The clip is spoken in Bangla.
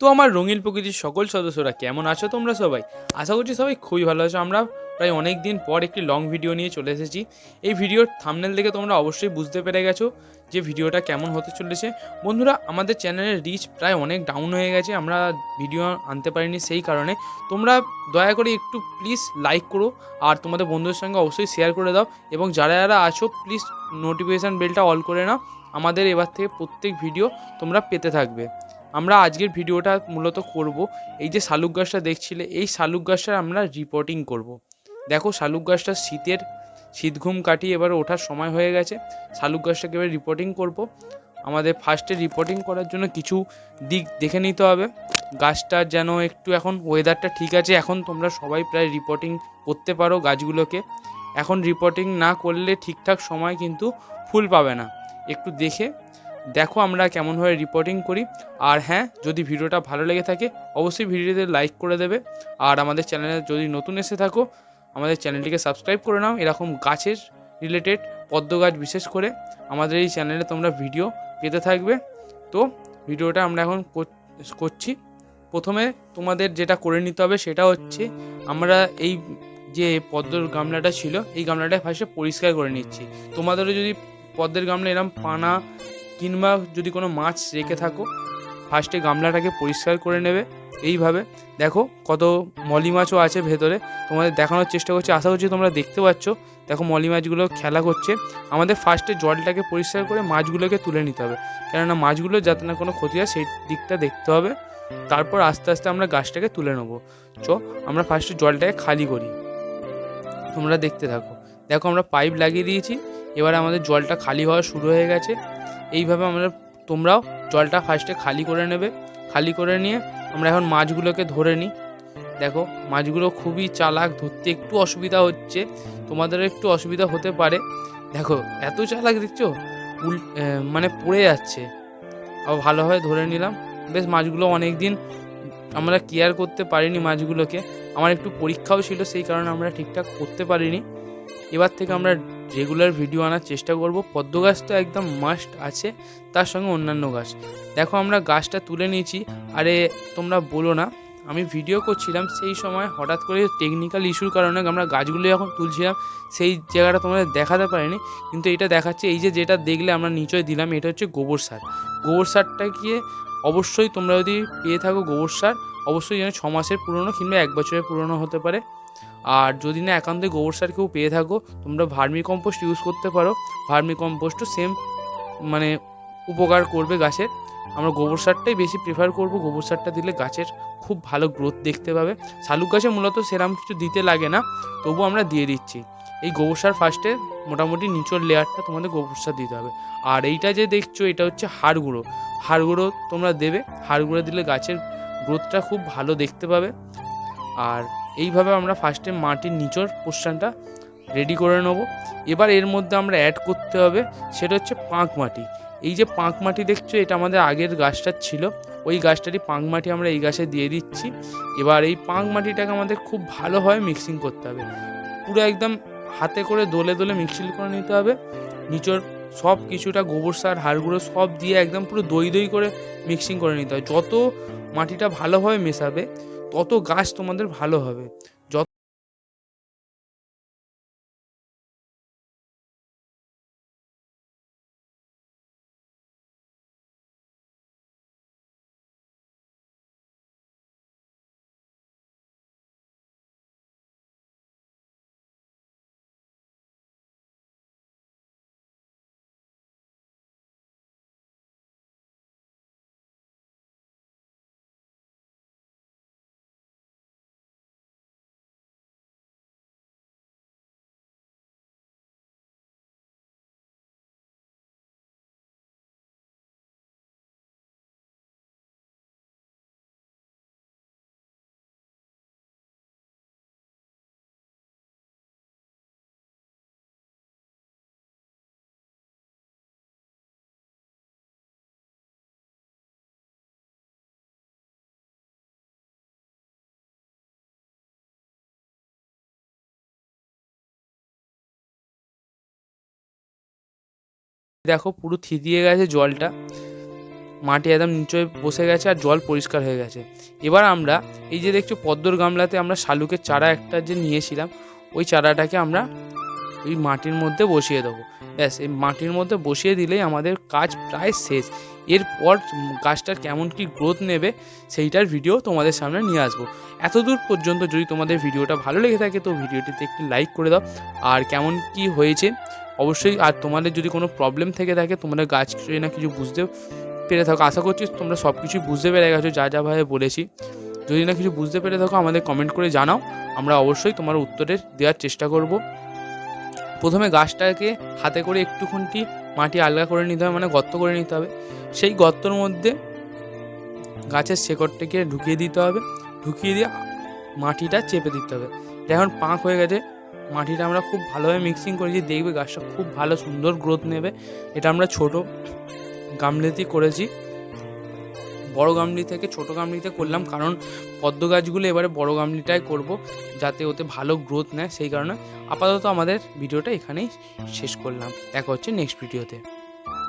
তো আমার রঙিন প্রকৃতির সকল সদস্যরা কেমন আছো তোমরা সবাই? আশা করছি সবাই খুবই ভালো আছো। আমরা প্রায় অনেক দিন পর একটি লং ভিডিও নিয়ে চলে এসেছি। এই ভিডিওর থামনেল দেখে তোমরা অবশ্যই বুঝতে পেরে গেছো যে ভিডিওটা কেমন হতে চলেছে। বন্ধুরা, আমাদের চ্যানেলের রিচ প্রায় অনেক ডাউন হয়ে গেছে। আমরা ভিডিও আনতে পারিনি সেই কারণে। তোমরা দয়া করে একটু প্লিজ লাইক করো আর তোমাদের বন্ধুদের সঙ্গে অবশ্যই শেয়ার করে দাও এবং যারা যারা আছো প্লিজ নোটিফিকেশান বেলটা অল করে নাও। আমাদের এবার থেকে প্রত্যেক ভিডিও তোমরা পেতে থাকবে। আমরা আজকের ভিডিওটা মূলত করব এই যে শালুক গাছটা দেখছিলে, এই শালুক গাছটার আমরা রিপোর্টিং করব। দেখো শালুক গাছটা শীতের, শীত ঘুম কাটিয়ে এবার ওঠার সময় হয়ে গেছে, শালুক গাছটাকে এবার রিপোর্টিং করব। আমাদের ফার্স্টে রিপোর্টিং করার জন্য কিছু দিক দেখে নিতে হবে গাছটা যেন একটু এখন ওয়েদারটা ঠিক আছে, এখন তোমরা সবাই প্রায় রিপোর্টিং করতে পারো গাছগুলোকে এখন রিপোর্টিং না করলে ঠিকঠাক সময় কিন্তু ফুল পাবে না একটু দেখে দেখো আমরা কেমনভাবে রিপোর্টিং করি। আর হ্যাঁ যদি ভিডিওটা ভালো লেগে থাকে, অবশ্যই ভিডিওতে লাইক করে দেবে। আর আমাদের চ্যানেলে যদি নতুন এসে থাকো, আমাদের চ্যানেলটিকে সাবস্ক্রাইব করে নাও। এরকম গাছের রিলেটেড পদ্ম গাছ বিশেষ করে আমাদের এই চ্যানেলে তোমরা ভিডিও পেতে থাকবে। তো ভিডিওটা আমরা এখন কর- করছি। প্রথমে তোমাদের যেটা করে নিতে হবে সেটা হচ্ছে আমরা এই যে পদ্মর গামলাটা ছিল, এই গামলাটা ফার্স্টে পরিষ্কার করে নিচ্ছি। তোমাদেরও যদি পদ্মের গামলা এরম পানা কিংবা যদি কোনো মাছ রেখে থাকো ফার্স্টে গামলাটাকে পরিষ্কার করে নেবে। এইভাবে দেখো কত মলি মাছও আছে ভেতরে। তোমাদের দেখানোর চেষ্টা করছি, আশা করছি তোমরা দেখতে পাচ্ছ। দেখো মলি মাছগুলো খেলা করছে। আমাদের ফার্স্টে জলটাকে পরিষ্কার করে মাছগুলোকে তুলে নিতে হবে। কেননা মাছগুলো যাতে না কোনো ক্ষতি হয়, সেই দিকটা দেখতে হবে। তারপর আস্তে আস্তে আমরা গাছটাকে তুলে নেব। চ, আমরা ফার্স্টে জলটাকে খালি করি। তোমরা দেখতে থাকো। দেখো আমরা পাইপ লাগিয়ে দিয়েছি। এবার আমাদের জলটা খালি হওয়া শুরু হয়ে গেছে। এইভাবে আমরা তোমরাও জলটা ফার্স্টে খালি করে নেবে। খালি করে নিয়ে আমরা এখন মাছগুলোকে ধরে নিই। দেখো, মাছগুলো খুবই চালাক, ধরতে একটু অসুবিধা হচ্ছে। তোমাদেরও একটু অসুবিধা হতে পারে। দেখো, এত চালাক দেখছ? উল মানে পড়ে যাচ্ছে। আবার ভালোভাবে ধরে নিলাম। বেশ, মাছগুলো অনেক দিন আমরা কেয়ার করতে পারিনি মাছগুলোকে। আমার একটু পরীক্ষাও ছিল, সেই কারণে আমরা ঠিকঠাক করতে পারিনি। এবার থেকে আমরা রেগুলার ভিডিও আনার চেষ্টা করব। পদ্ম গাছ তো একদম মাস্ট আছে, তার সঙ্গে অন্যান্য গাছ। দেখো আমরা গাছটা তুলে নিয়েছি, আরে তোমরা বলো না, আমি ভিডিও করছিলাম সেই সময় হঠাৎ করে টেকনিক্যাল ইস্যুর কারণে আমরা গাছগুলো যখন তুলছিলাম, সেই জায়গাটা তোমাদের দেখাতে পারিনি, কিন্তু এটা দেখাচ্ছে, এই যে যেটা দেখলে আমরা নিচয় দিলাম, এটা হচ্ছে গোবর সার। গোবর সারটা গিয়ে অবশ্যই তোমরা যদি পেয়ে থাকো গোবর সার, অবশ্যই যেন ছ মাসের পুরনো কিংবা এক বছরের পুরনো হতে পারে। আর যদি না একান্তই গোবর সার কেউ পেয়ে থাকো, তোমরা ভার্মি কম্পোস্ট ইউজ করতে পারো। ভার্মি কম্পোস্টও সেম মানে উপকার করবে গাছের। আমরা গোবর সারটাই বেশি প্রেফার করব। গোবর সারটা দিলে গাছের খুব ভালো গ্রোথ দেখতে পাবে। শালুক গাছে মূলত সেরকম কিছু দিতে লাগে না, তবু আমরা দিয়ে দিচ্ছি। এই গোবর সার ফার্স্টে মোটামুটি নিচের লেয়ারটা তোমাদের গোবর সার দিতে হবে। আর এইটা যে দেখছ, এটা হচ্ছে হাড় গুঁড়ো। হাড় গুঁড়ো তোমরা দেবে। হাড় গুঁড়ো দিলে গাছের গ্রোথটা খুব ভালো দেখতে পাবে। আর এইভাবে আমরা ফার্স্টে মাটির নিচর পোর্শনটা রেডি করে নেব। এবার এর মধ্যে আমরা অ্যাড করতে হবে, সেটা হচ্ছে পাঁক মাটি। এই যে পাঁক মাটি দেখছ, এটা আমাদের আগের গাছটা ছিল। ওই গাছটারই পাঁক মাটি আমরা এই গাছে দিয়ে দিচ্ছি। এবার এই পাঁক মাটিটাকে আমাদের খুব ভালোভাবে মিক্সিং করতে হবে। পুরো একদম হাতে করে দোলে দোলে মিক্সিং করে নিতে হবে। নিচর সব কিছুটা গোবর সার, হাড়গুঁড়ো সব দিয়ে একদম পুরো দই দই করে মিক্সিং করে নিতে হবে যত মাটিটা ভালোভাবে মেশাবে তত গাছ তোমাদের ভালো হবে। দেখো পুরো থিতিয়ে গেছে জলটা। মাটি একদম নিচে বসে গেছে আর জল পরিষ্কার হয়ে গেছে। এবার আমরা এই যে দেখছ পদ্মর গামলাতে আমরা শালুকের চারা একটা যে নিয়েছিলাম, ওই চারাটাকে আমরা ওই মাটির মধ্যে বসিয়ে দেবো। ব্যাস, এই মাটির মধ্যে বসিয়ে দিলেই আমাদের কাজ প্রায় শেষ। এরপর গাছটার কেমন কি গ্রোথ নেবে সেইটার ভিডিও তোমাদের সামনে নিয়ে আসব। এতদূর পর্যন্ত যদি তোমাদের ভিডিওটা ভালো লেগে থাকে তো ভিডিওটিতে একটি লাইক করে দাও। আর কেমন কি হয়েছে অবশ্যই আর তোমাদের যদি কোনো প্রবলেম থেকে থাকে, তোমাদের গাছ না কিছু বুঝতে পেরে থাকো। আশা করছি তোমরা সব কিছুই বুঝতে পেরে গেছো, যা যাভাবে বলেছি। যদি না কিছু বুঝতে পেরে থাকো, আমাদের কমেন্ট করে জানাও। আমরা অবশ্যই তোমার উত্তরের দেওয়ার চেষ্টা করব। প্রথমে গাছটাকে হাতে করে একটুখানি মাটি আলগা করে নিতে হবে মানে গর্ত করে নিতে হবে। সেই গর্তর মধ্যে গাছের শেকড়টাকে ঢুকিয়ে দিতে হবে। ঢুকিয়ে দিয়ে মাটিটা চেপে দিতে হবে। এখন পাঁক হয়ে গেছে। মাটিটা আমরা খুব ভালোভাবে মিক্সিং করেছি, দেখবে গাছটা খুব ভালো সুন্দর গ্রোথ নেবে। এটা আমরা ছোট গামলিতেই করেছি। বড় গামলি থেকে ছোট গামলিতে করলাম, কারণ পদ্ম গাছগুলো এবারে বড় গামলিটাই করব, যাতে ওতে ভালো গ্রোথ নেয়, সেই কারণে আপাতত আমাদের ভিডিওটা এখানেই শেষ করলাম। দেখা হচ্ছে নেক্সট ভিডিওতে